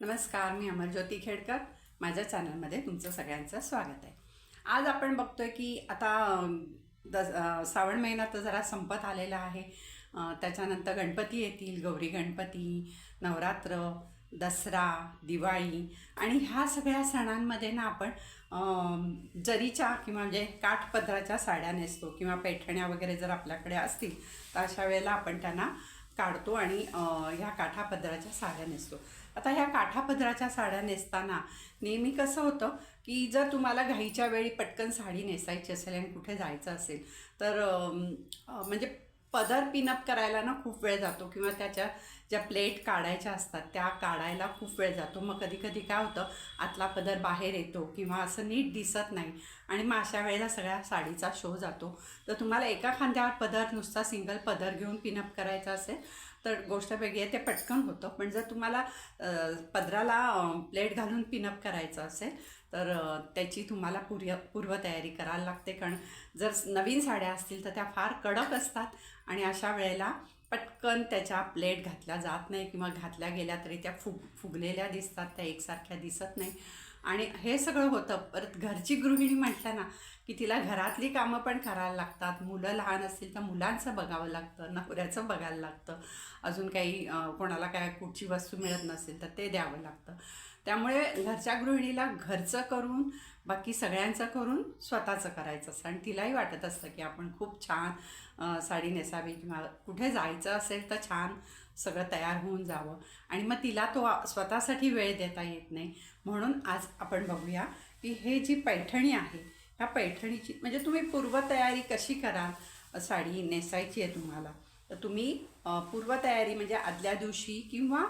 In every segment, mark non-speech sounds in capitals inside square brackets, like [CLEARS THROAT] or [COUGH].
नमस्कार मी अमरज्योती खेडकर. माझ्या चॅनलमध्ये तुमचं सगळ्यांचं स्वागत आहे. आज आपण बघतोय की आता दस श्रावण महिना तर जरा संपत आलेला आहे. त्याच्यानंतर गणपती येतील गौरी गणपती नवरात्र दसरा दिवाळी आणि ह्या सगळ्या सणांमध्ये ना आपण जरीच्या किंवा म्हणजे काठपदराच्या साड्या नेसतो किंवा पैठण्या वगैरे जर आपल्याकडे असतील तर अशा वेळेला आपण त्यांना काढतो आणि ह्या काठापदराच्या साड्या नेसतो. आता ह्या काठापदराच्या साड्या नेसताना नेहमी कसं होतं की जर तुम्हाला घाईच्या वेळी पटकन साडी नेसायची असेल आणि कुठे जायचं असेल तर म्हणजे पदर पिनअप करायला ना खूप वेळ जातो किंवा त्याच्या ज्या प्लेट काढायच्या असतात त्या काढायला खूप वेळ जातो. मग कधी कधी काय होतं आतला पदर बाहेर येतो किंवा असं नीट दिसत नाही आणि मग अशा वेळेला सगळ्या साडीचा शो जातो. तर तुम्हाला एका खांद्यावर पदर नुसता सिंगल पदर घेऊन पिनअप करायचा असेल तर गोष्ट वेगळी आहे. ते पटकन होतं. पण जर तुम्हाला पदराला प्लेट घालून पिनअप करायचं असेल तर त्याची तुम्हाला पूर्व पूर्वतयारी करायला लागते. कारण जर नवीन साड्या असतील तर त्या फार कडक असतात आणि अशा वेळेला पटकन त्याच्या प्लेट घातल्या जात नाही किंवा घातल्या गेल्या तरी त्या फुग फुगलेल्या दिसतात. त्या एकसारख्या दिसत नाही. आणि हे सगळं होतं. परत घरची गृहिणी म्हटलं ना की तिला घरातली कामं पण करायला लागतात. मुलं लहान असतील तर मुलांचं बघावं लागतं नवऱ्याचं बघायला लागतं. अजून काही कोणाला काय कुठची वस्तू मिळत नसेल तर ते द्यावं लागतं. त्यामुळे घरच्या गृहिणीला घरचं करून बाकी सगळ्यांचं करून स्वतःचं करायचं असतं. आणि तिलाही वाटत असतं की आपण खूप छान साडी नेसावी किंवा कुठे जायचं असेल तर छान सगळं तयार होऊन जावं. आणि मग तिला तो स्वतःसाठी वेळ देता येत नाही. म्हणून आज आपण बघूया की हे जी पैठणी आहे ह्या पैठणीची म्हणजे तुम्ही पूर्वतयारी कशी कराल? साडी नेसायची आहे तुम्हाला. तर तुम्ही पूर्वतयारी म्हणजे आदल्या दिवशी किंवा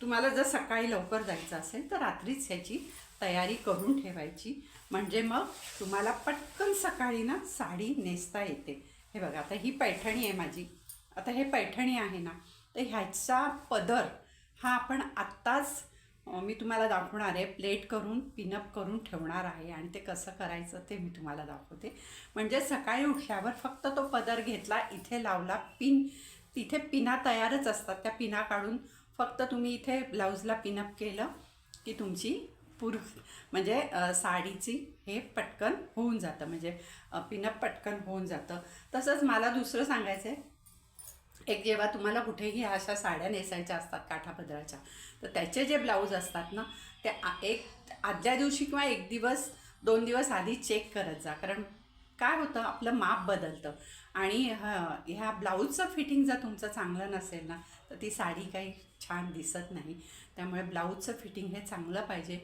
तुम्हाला जर सकाळी लवकर जायचं असेल तर रात्रीच ह्याची तयारी करून ठेवायची. म्हणजे मग तुम्हाला पटकन सकाळी ना साडी नेसता येते. हे बघा आता ही पैठणी आहे माझी. आता हे पैठणी आहे ना तर ह्याचा पदर हा आपण आत्ताच मी तुम्हाला दाखवणार आहे. प्लेट करून पिनअप करून ठेवणार आहे आणि ते कसं करायचं ते मी तुम्हाला दाखवते. म्हणजे सकाळी उठल्यावर फक्त तो पदर घेतला इथे लावला पिन तिथे पिना तयारच असतात. त्या पिना काढून फक्त तुम्ही इथे ब्लाऊजला पिनअप केलं की तुमची पूर म्हणजे साडीची हे पटकन होऊन जातं. म्हणजे पिनअप पटकन होऊन जातं. तसंच मला दुसरं सांगायचं आहे एक जेव्हा तुम्हाला कुठेही अशा साड्या नेसायच्या असतात काठापदराच्या तर त्याचे जे ब्लाऊज असतात ना ते एक आदल्या दिवशी किंवा एक दिवस दोन दिवस आधी चेक करत जा. कारण काय होतं आपलं माप बदलतं. आणि ह्या ब्लाऊजचं फिटिंग जर तुमचं चांगलं नसेल ना तर ती साडी काही छान दिसत नाही. त्यामुळे ब्लाऊजचं फिटिंग हे चांगलं पाहिजे.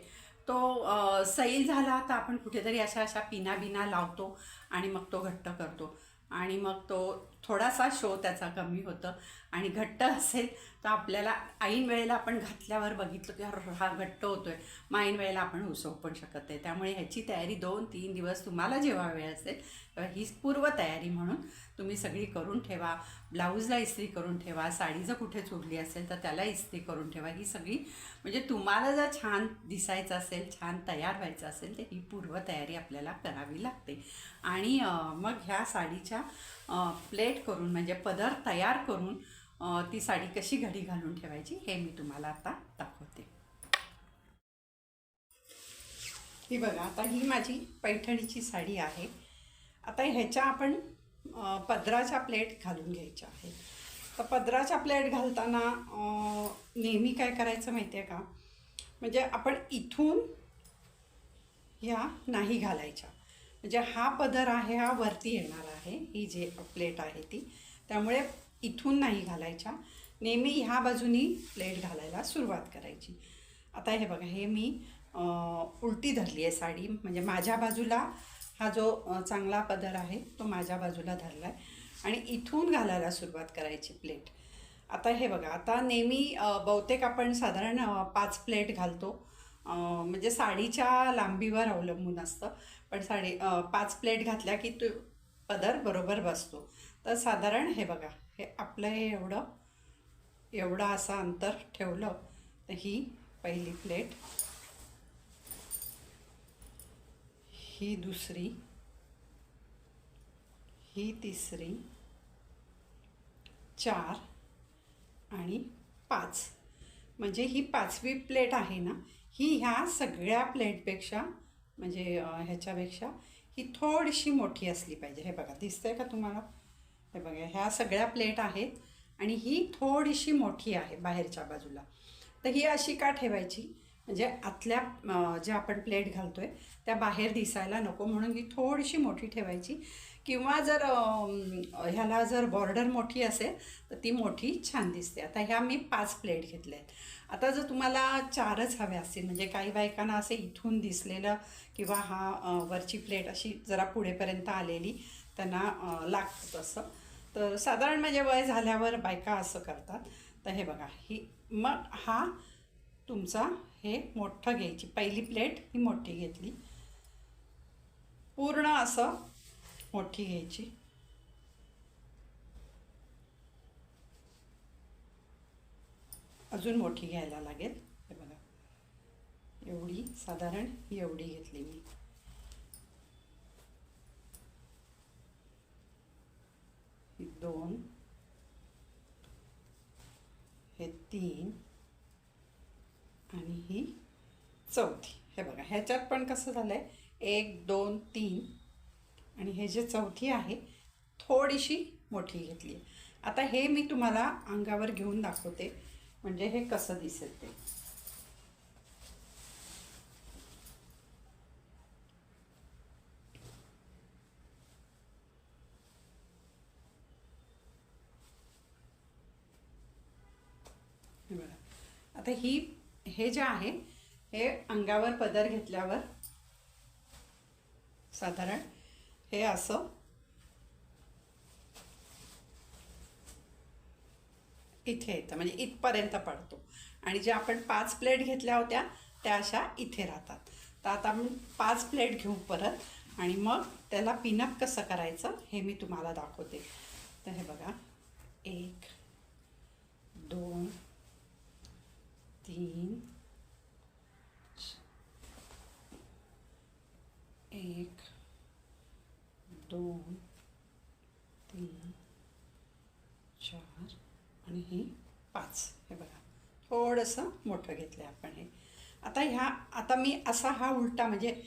तो सैल झाला तर आपण कुठेतरी अशा अशा पिना बिना लावतो आणि मग तो घट्ट करतो. आणि मग तो थोडासा शो त्याचा कमी होतं. आणि घट्ट असेल तर आपल्याला ऐन वेळेला आपण घातल्यावर बघितलं की हा घट्ट होतोय. मग ऐन वेळेला आपण उसवू पण शकत नाही. त्यामुळे ह्याची तयारी दोन तीन दिवस तुम्हाला जेव्हा वेळ असेल तेव्हा ही पूर्व तयारी म्हणून तुम्ही सगळी करून ठेवा. ब्लाऊजला इस्त्री करून ठेवा. साडी जर कुठे चुरली असेल तर त्याला इस्त्री करून ठेवा. ही सगळी म्हणजे तुम्हाला जर छान दिसायचं असेल छान तयार व्हायचं असेल तर ही पूर्वतयारी आपल्याला करावी लागते. आणि मग ह्या साडीच्या प्लेट करून म्हणजे पदर तयार करून ती साडी कशी घडी घालून ठेवायची हे मी तुम्हाला आता दाखवते. ही बघा आता ही माझी पैठणीची साडी आहे. आता ह्याच्या आपण पदराच्या प्लेट घालून घ्यायच्या आहेत. तर पदराच्या प्लेट घालताना नेहमी काय करायचं माहिती आहे का? म्हणजे आपण इथून ह्या नाही घालायच्या. म्हणजे हा पदर आहे हा वरती येणार आहे. ही जे प्लेट आहे ती. त्यामुळे इथून नाही घालायच्या. नेहमी ह्या बाजूनी प्लेट घालायला सुरुवात करायची. आता हे बघा हे मी उलटी धरली आहे साडी. म्हणजे माझ्या बाजूला हा जो चांगला पदर आहे तो माझ्या बाजूला धरला आहे आणि इथून घालायला सुरुवात करायची प्लेट. आता हे बघा आता नेहमी बहुतेक आपण साधारण पाच प्लेट घालतो. म्हणजे साडीच्या लांबीवर अवलंबून असतं. पण साडी पाच प्लेट घातल्या की तो पदर बरोबर बसतो. तर साधारण हे बघा हे आपलं हे एवढं एवढं असं अंतर ठेवलं तर ही पहिली प्लेट. ही दुसरी. ही तिसरी. चार आणि पाच. म्हणजे ही पाचवी प्लेट आहे ना ही ह्या सगळ्या प्लेटपेक्षा म्हणजे ह्याच्यापेक्षा ही थोडीशी मोठी असली पाहिजे. हे बघा दिसतंय का तुम्हाला? हे बघा ह्या सगळ्या प्लेट आहेत आणि ही थोडीशी मोठी आहे बाहेरच्या बाजूला. तर ही अशी का ठेवायची? म्हणजे आतल्या जे आपण प्लेट घालतो आहे त्या बाहेर दिसायला नको. म्हणून ही थोडीशी मोठी ठेवायची. किंवा जर ह्याला जर बॉर्डर मोठी असेल तर ती मोठी छान दिसते. आता ह्या मी पाच प्लेट घेतल्या आहेत. आता जर तुम्हाला चारच हव्या असतील म्हणजे काही बायकांना असे इथून दिसलेलं किंवा हा वरची प्लेट अशी जरा पुढेपर्यंत आलेली त्यांना लागतं तसं. तर साधारण म्हणजे वय झाल्यावर बायका असं करतात. तर हे बघा ही मग हा तुमचा हे मोठं घ्यायची पहिली प्लेट ही मोठी घेतली. पूर्ण असं मोठी घ्यायची. अजून मोठी घ्यायला लागेल. हे बघा. एवढी साधारण ही एवढी घेतली मी ही दोन. हे तीन. आणि ही चौथी. हे बघा ह्याच्यात पण कसं झालं आहे एक दोन तीन. आणि हे जे चौथी आहे थोडीशी मोठी घेतली आहे. आता हे मी तुम्हाला अंगावर घेऊन दाखवते. म्हणजे हे कसं दिसेल ते हे बघा आता ही हे जे आहे हे अंगावर पदर घेतल्यावर साधारण हे असं. इथे येतं म्हणजे इथपर्यंत पडतो. आणि जे आपण पाच प्लेट घेतल्या होत्या त्या अशा इथे राहतात. तर आता आपण पाच प्लेट घेऊ परत आणि मग त्याला पिनअप कसं करायचं हे मी तुम्हाला दाखवते. तर हे बघा. एक दोन तीन एक दोन तीन चार आणि ही पाच. हे बघा. थोडंसं मोठं घेतलं आहे आपण हे. आता ह्या आता मी असा हा उलटा म्हणजे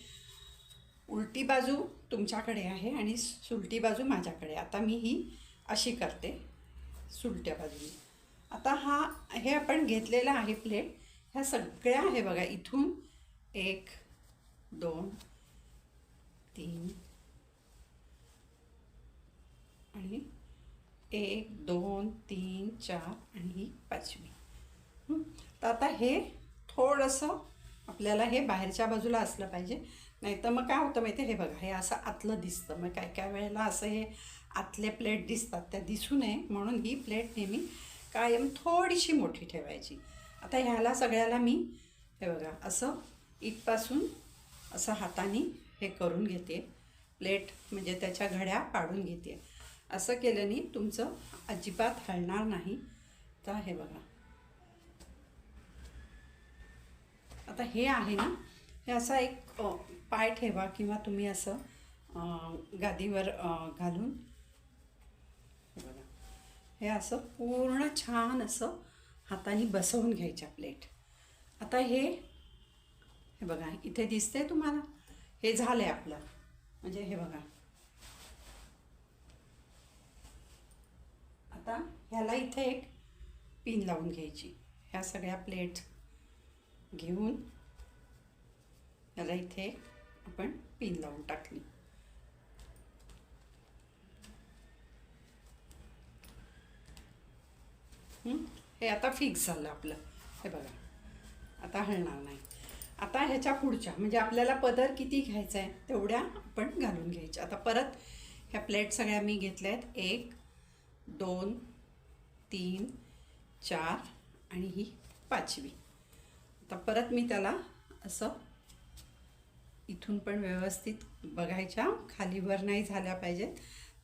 उलटी बाजू तुमच्याकडे आहे आणि सुलटी बाजू माझ्याकडे आता मी ही अशी करते. सुलट्या बाजूने. आता हा हे आपण घेतलेलं आहे प्लेट ह्या सगळ्या आहे बघा इथून एक दोन तीन आणि एक दोन तीन चार आणि ही? पाचवी तर आता हे थोडंसं आपल्याला हे बाहेरच्या बाजूला असलं पाहिजे. नाही तर मग काय होतं माहिती आहे हे बघा हे असं आतलं दिसतं. मग काय काय वेळेला असं हे आतले प्लेट दिसतात. त्या दिसू नये म्हणून ही प्लेट नेहमी कायम थोडीशी मोठी ठेवायची. आता ह्याला सगळ्याला मी हे बघा असं इथपासून असं हाताने हे करून घेते. प्लेट म्हणजे त्याच्या घड्या पाडून घेते. असं केल्याने तुमचं अजिबात हलणार नाही. तर हे बघा. आता हे आहे ना हे असा एक पाय ठेवा किंवा तुम्ही असं गादीवर घालून. हे बघा. हे असं पूर्ण छान असं हाताने बसवून घ्यायच्या प्लेट. आता हे हे बघा इथे दिसते तुम्हाला? हे झालं आहे आपलं. म्हणजे हे बघा. आता ह्याला इथे एक पिन लावून घ्यायची. ह्या सगळ्या प्लेट घेऊन ह्याला इथे आपण पिन लावून टाकली. हे? आता फिक्स झालं आपलं. हे बघा. आता हलणार नाही. आता ह्याच्या पुढच्या म्हणजे आपल्याला पदर किती घ्यायचा आहे तेवढ्या आपण घालून घ्यायच्या आता परत ह्या प्लेट सगळ्या मी घेतल्या आहेत एक दोन तीन चार आणि ही पाचवी. आता परत मी त्याला असं इथून पण व्यवस्थित बघायच्या. खालीवर नाही झाल्या पाहिजेत.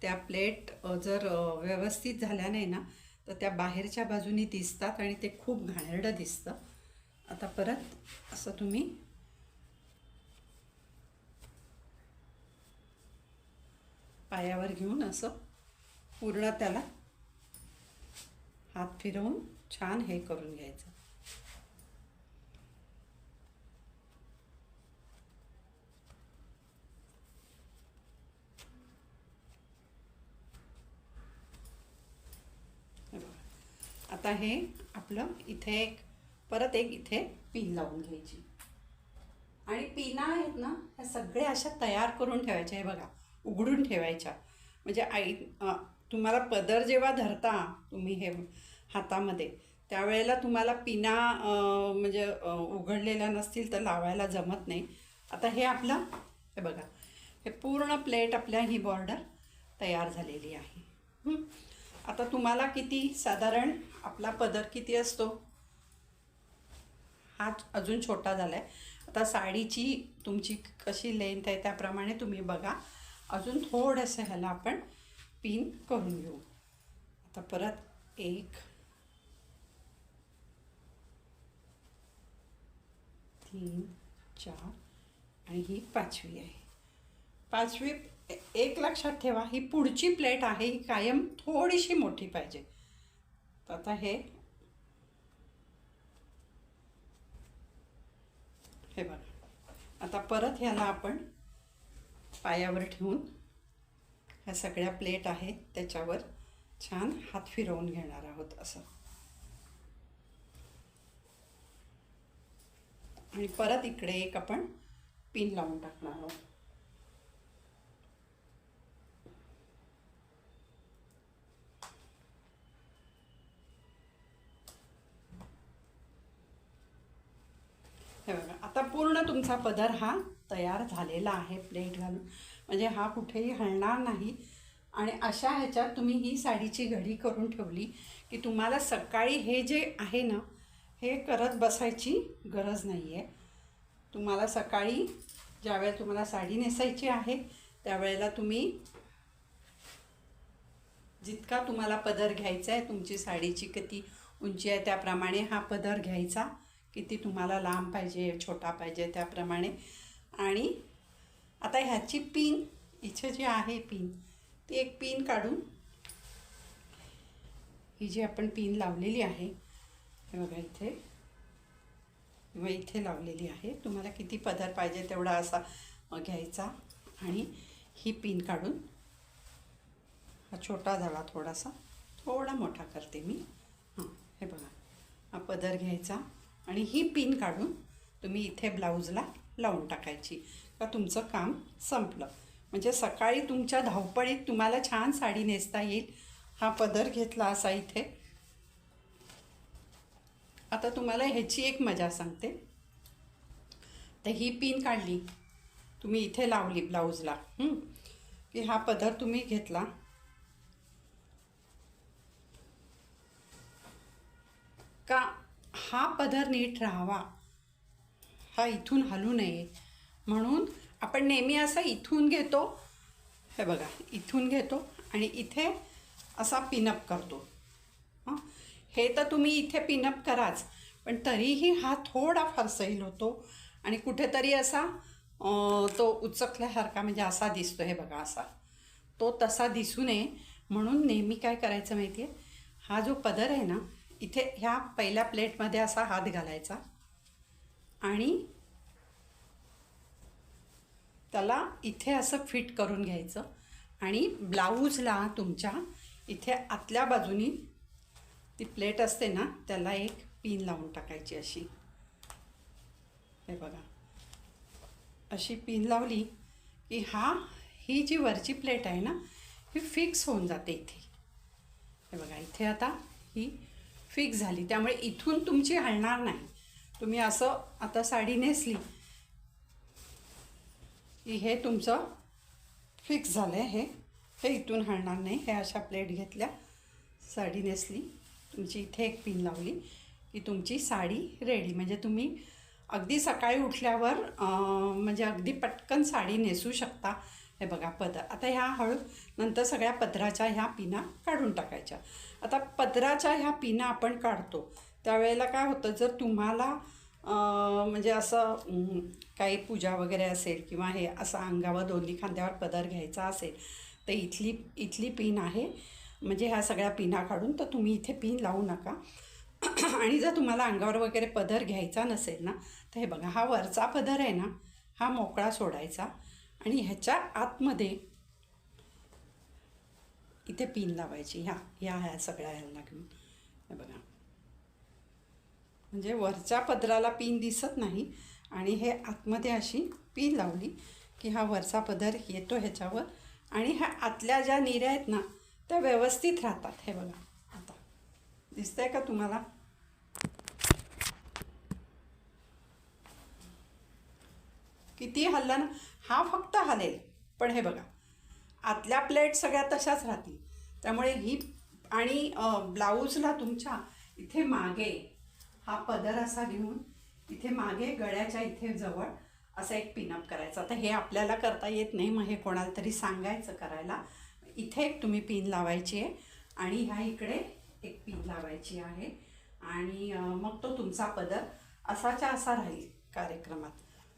त्या प्लेट जर व्यवस्थित झाल्या नाही ना तर त्या बाहेरच्या बाजूनी दिसतात आणि ते खूप घाणेरडं दिसतं. आता परत असं तुम्ही पायावर घेऊन असं पूर्ण त्याला हात फिरवून छान हे करून घ्यायचं. आता हे आपलं इथे एक परत एक इथे पिन लावून घ्यायची. आणि पिना आहेत ना ह्या सगळ्या अशा तयार करून ठेवायच्या. हे बघा उघडून ठेवायच्या. म्हणजे आई तुम्हाला पदर जेव्हा धरता तुम्ही हे हातामध्ये त्यावेळेला तुम्हाला पिना म्हणजे उघडलेल्या नसतील तर लावायला जमत नाही. आता हे आपलं हे बघा हे पूर्ण प्लेट आपल्या ही बॉर्डर तयार झालेली आहे. आता तुम्हाला किती साधारण आपला पदर किती असतो? हा अजून छोटा झाला आहे आता साडीची तुमची कशी लेंथ आहे त्याप्रमाणे तुम्ही बघा. अजून थोडंसं ह्याला आपण पिन करून घेऊ. आता परत एक तीन चार आणि ही पाचवी आहे. पाचवी एक लक्षात ठेवा ही पुढची प्लेट आहे ही कायम थोडीशी मोठी पाहिजे. तर आता हे हे बघा. आता परत ह्याला आपण पायावर ठेवून ह्या सगळ्या प्लेट आहेत त्याच्यावर छान हात फिरवून घेणार आहोत असं. आणि परत इकडे एक आपण पिन लावून टाकणार आहोत हे बघा आता पूर्ण तुमचा पदर हा तयार झालेला आहे प्लेट घालून. म्हणजे हा कुठेही हलणार नाही. आणि अशा ह्याच्यात तुम्ही ही साडीची घडी करून ठेवली की तुम्हाला सकाळी हे जे आहे ना हे करत बसायची गरज नाही आहे तुम्हाला सकाळी ज्यावेळेला तुम्हाला साडी नेसायची आहे त्यावेळेला तुम्ही जितका तुम्हाला पदर घ्यायचा आहे तुमची साडीची किती उंची आहे त्याप्रमाणे हा पदर घ्यायचा. किती तुम्हाला लांब पाहिजे छोटा पाहिजे त्याप्रमाणे. आणि आता ह्याची पिन इथे जी आहे पिन ती एक पिन काढून ही जी आपण पिन लावलेली आहे हे बघा इथे. किंवा इथे लावलेली आहे. तुम्हाला किती पदर पाहिजे तेवढा असा घ्यायचा. आणि ही पिन काढून हा छोटा झाला थोडासा. थोडा मोठा करते मी. हां हे बघा. हा पदर घ्यायचा. आणि ही पिन काढून तुम्ही इथे ब्लाऊजला लावून टाकायची. का तुमचं काम संपलं. म्हणजे सकाळी तुमच्या धावपळीत तुम्हाला छान साडी नेसता येईल. हा पदर घेतला असा इथे. आता तुम्हाला ह्याची एक मजा सांगते. तर ही पिन काढली. तुम्ही इथे लावली ब्लाऊजला. की हा पदर तुम्ही घेतला. का हा पदर नीट राहावा. हा इथून हलू नये. म्हणून आपण नेहमी असा इथून घेतो. हे बघा इथून घेतो आणि इथे असा पिनअप करतो. हां हे तर तुम्ही इथे पिनअप कराच पण तरीही हा थोडा सैल होतो आणि कुठेतरी असा तो उचकल्यासारखा म्हणजे असा दिसतो. हे बघा असा. तो तसा दिसू नये. म्हणून नेहमी काय करायचं माहिती आहे हा जो पदर आहे ना इथे ह्या पहिल्या प्लेटमध्ये असा हात घालायचा. आणि त्याला इथे असं फिट करून घ्यायचं. आणि ब्लाऊजला तुमच्या इथे आतल्या बाजूनी ती प्लेट असते ना त्याला एक पिन लावून टाकायची अशी. हे बघा. अशी पिन लावली की हा ही जी वरची प्लेट आहे ना ही फिक्स होऊन जाते इथे. हे बघा इथे आता ही फिक्स झाली. त्यामुळे इथून तुमची हलणार नाही. तुम्ही असं आता साडी नेसली. की हे तुमचं फिक्स झालं आहे हे. हे इथून हलणार नाही. हे अशा प्लेट घेतल्या. साडी नेसली. तुमची इथे एक पिन लावली की तुमची साडी रेडी म्हणजे तुम्ही अगदी सकाळी उठल्यावर म्हणजे अगदी पटकन साडी नेसू शकता. हे बघा पद. आता ह्या हळू नंतर सगळ्या पदराच्या ह्या पिना काढून टाकायच्या. आता पदराच्या ह्या पिना आपण काढतो. त्यावेळेला काय होतं जर तुम्हाला म्हणजे असं काही पूजा वगैरे असेल किंवा हे असं अंगावर दोन्ही खांद्यावर पदर घ्यायचा असेल तर इथली इथली पिन आहे. म्हणजे ह्या सगळ्या पिना काढून तर तुम्ही इथे पिन लावू नका. [CLEARS THROAT] आणि जर तुम्हाला अंगावर वगैरे पदर घ्यायचा नसेल ना तर हे बघा हा वरचा पदर आहे ना हा मोकळा सोडायचा. आणि ह्याच्या आतमध्ये इथे पिन लावायची. ह्या ह्या ह्या सगळ्या ह्यांना घेऊन. हे बघा. म्हणजे वरच्या पदराला पिन दिसत नाही आणि हे आतमध्ये अशी पिन लावली की हा वरचा पदर येतो ह्याच्यावर आणि ह्या आतल्या ज्या निऱ्या आहेत ना त्या व्यवस्थित राहतात. हे बघा. आता. दिसतंय का तुम्हाला? किती हल्ला ना हा फक्त हलेल पण हे बघा आतल्या प्लेट सगळ्या तशाच राहतील. त्यामुळे ही आणि ब्लाऊजला तुमच्या इथे मागे हा पदर असा घेऊन इथे मागे गळ्याच्या इथे जवळ असा एक पिनअप करायचा. आता हे आपल्याला करता येत नाही मग हे कोणाला तरी सांगायचं करायला. इथे एक तुम्ही पिन लावायची आहे आणि ह्या इकडे एक पिन लावायची आहे. आणि मग तो तुमचा पदर असाच्या असा राहील कार्यक्रमात.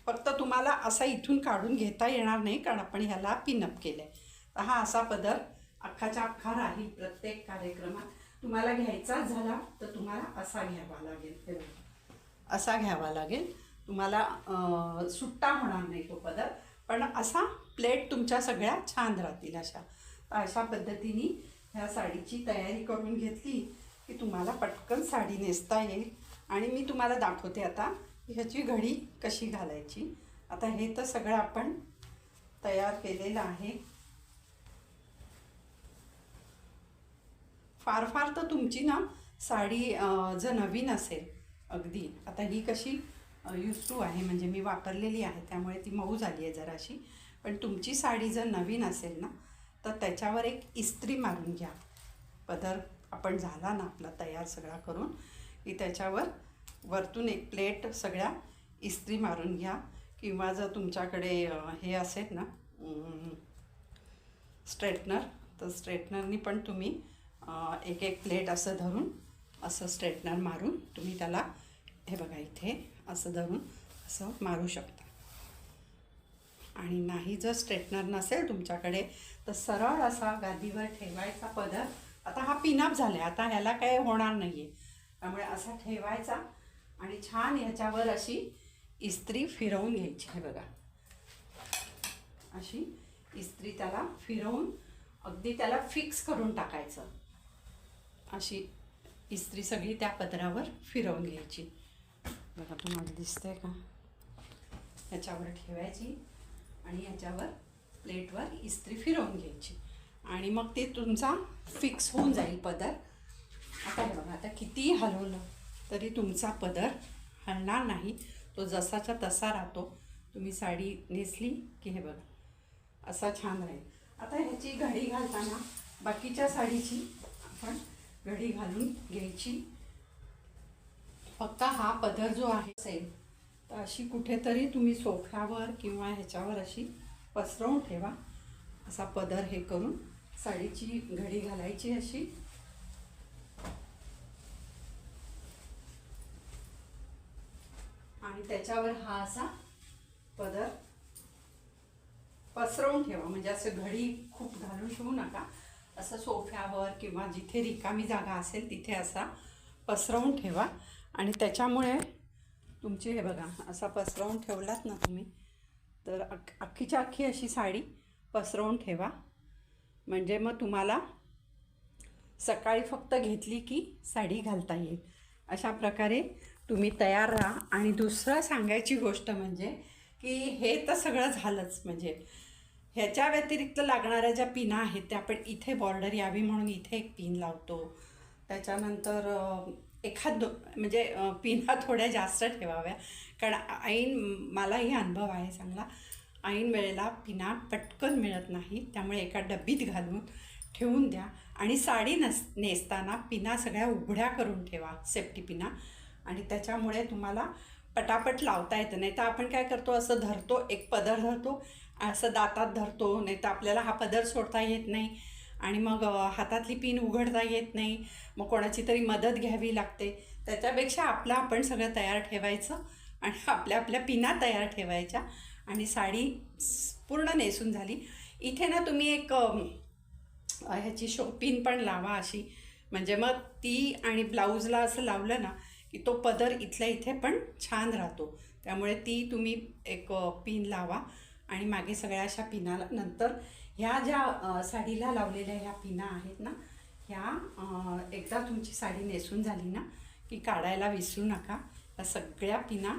फक्त तुम्हाला असा इथून काढून घेता येणार नाही कारण आपण ह्याला पिनअप केलं आहे तर हा असा पदर अख्खाच्या अख्खा राहील प्रत्येक कार्यक्रमात. तुम्हाला घ्यायचाच झाला तर तुम्हाला असा घ्यावा लागेल. असा घ्यावा लागेल. तुम्हाला सुट्टा होणार नाही तो पदर पण असा प्लेट तुमच्या सगळ्या छान राहतील अशा. तर अशा पद्धतीने ह्या साडीची तयारी करून घेतली की तुम्हाला पटकन साडी नेसता येईल. आणि मी तुम्हाला दाखवते आता ह्याची घडी कशी घालायची? आता हे तर सगळं आपण तयार केलेलं आहे. फार फार तर तुमची ना साडी जर नवीन असेल अगदी. आता ही कशी यूज टू आहे म्हणजे मी वापरलेली आहे त्यामुळे ती मऊ झाली आहे जराशी. पण तुमची साडी जर नवीन असेल ना तर त्याच्यावर एक इस्त्री मारून घ्या. पदर आपण झाला ना आपला तयार सगळा करून की त्याच्यावर वरतून एक प्लेट सगळ्या इस्त्री मारून घ्या किंवा जर तुमच्याकडे हे असेल ना स्ट्रेटनर तर स्ट्रेटनरनी पण तुम्ही एक एक प्लेट असं धरून असं स्ट्रेटनर मारून तुम्ही त्याला हे बघा इथे असं धरून असं मारू शकता. आणि नाही जर स्ट्रेटनर नसेल तुमच्याकडे तर सरळ असा गादीवर ठेवायचा पदर. आता हा पिनअप झाला आहे आता ह्याला काही होणार नाही आहे त्यामुळे असा ठेवायचा आणि छान ह्याच्यावर अशी इस्त्री फिरवून घ्यायची. आहे बघा. अशी इस्त्री त्याला फिरवून अगदी त्याला फिक्स करून टाकायचं. अशी इस्त्री सगळी त्या पदरावर फिरवून घ्यायची. बघा तुम्हाला दिसतंय का? ह्याच्यावर ठेवायची आणि ह्याच्यावर प्लेटवर इस्त्री फिरवून घ्यायची. आणि मग ते तुमचा फिक्स होऊन जाईल पदर. आता बघा आता किती हलवलं. तरी तुमचा पदर हलणार नाही. तो जसाच्या तसा राहतो. तुम्ही साडी नेसली की हे बघा असा छान राहील. आता ह्याची घडी घालताना बाकीच्या साडीची आपण घडी घालून घ्यायची. फक्त हा पदर जो आहे असेल तर अशी कुठेतरी तुम्ही सोफ्यावर किंवा ह्याच्यावर अशी पसरवून ठेवा. असा पदर हे करून साडीची घडी घालायची अशी. आणि त्याच्यावर हा असा पदर पसरवून ठेवा. म्हणजे असं घडी खूप घालून ठेवू नका. असं सोफ्यावर किंवा जिथे रिकामी जागा असेल तिथे असा पसरवून ठेवा. आणि त्याच्यामुळे तुमची हे बघा असा पसरवून ठेवलात ना तुम्ही तर अख अख्खीच्या अख्खी अशी साडी पसरवून ठेवा. म्हणजे मग तुम्हाला सकाळी फक्त घेतली की साडी घालता येईल. अशा प्रकारे तुम्ही तयार राहा. आणि दुसरं सांगायची गोष्ट म्हणजे की हे तर सगळं झालंच. म्हणजे ह्याच्या व्यतिरिक्त लागणाऱ्या ज्या पिना आहेत त्या आपण इथे बॉर्डर यावी म्हणून इथे एक पिन लावतो. त्याच्यानंतर एखाद दो म्हणजे पिना थोड्या जास्त ठेवाव्या. कारण ऐन मलाही अनुभव आहे चांगला. ऐन वेळेला पिना पटकन मिळत नाही. त्यामुळे एका डब्बीत घालून ठेवून द्या. आणि साडी नस नेसताना पिना सगळ्या उघड्या करून ठेवा. सेफ्टी पिना. आणि त्याच्यामुळे तुम्हाला पटापट लावता येतं. नाही तर आपण काय करतो असं धरतो एक पदर धरतो असं दातात धरतो नाही तर आपल्याला हा पदर सोडता येत नाही आणि मग हातातली पिन उघडता येत नाही. मग कोणाची तरी मदत घ्यावी लागते. त्याच्यापेक्षा आपलं आपण सगळं तयार ठेवायचं आणि आपल्या आपल्या पिना तयार ठेवायच्या आणि साडी पूर्ण नेसून झाली. इथे ना तुम्ही एक ह्याची शो ह्याची शोपिन पण लावा अशी. म्हणजे मग ती आणि ब्लाऊजला असं लावलं ना की तो पदर इथल्या इथे पण छान राहतो. त्यामुळे ती तुम्ही एक पिन लावा आणि मागे सगळ्या अशा पिनाला नंतर ह्या ज्या साडीला लावलेल्या ह्या पिना आहेत ना ह्या एकदा तुमची साडी नेसून झाली ना की काढायला विसरू नका. या सगळ्या पिना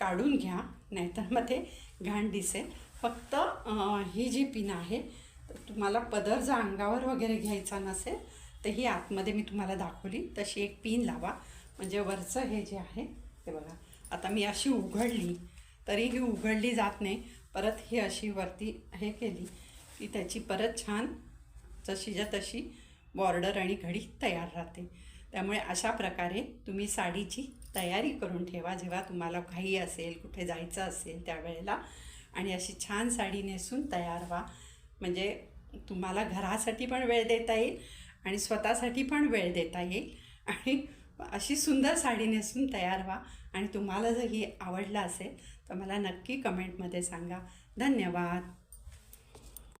काढून घ्या नाहीतर मग ते घाण दिसेल. फक्त ही जी पिन आहे तुम्हाला पदर जर अंगावर वगैरे घ्यायचा नसेल तर ही आतमध्ये मी तुम्हाला दाखवली. तशी एक पिन लावा. म्हणजे वरचं हे जे आहे ते बघा. आता मी अशी उघडली तरी ही उघडली जात नाही. परत ही अशी वरती हे केली की त्याची परत छान जशीच्या तशी बॉर्डर आणि घडी तयार राहते. त्यामुळे अशा प्रकारे तुम्ही साडीची तयारी करून ठेवा. जेव्हा तुम्हाला काही असेल कुठे जायचं असेल त्यावेळेला आणि अशी छान साडी नेसून तयार व्हा. म्हणजे तुम्हाला घरासाठी पण वेळ देता येईल आणि स्वतःसाठी पण वेळ देता येईल. आणि अशी सुंदर साडी नेसून तयार व्हा आणि तुम्हाला जर ही आवडलं असेल तर मला नक्की कमेंटमध्ये सांगा. धन्यवाद.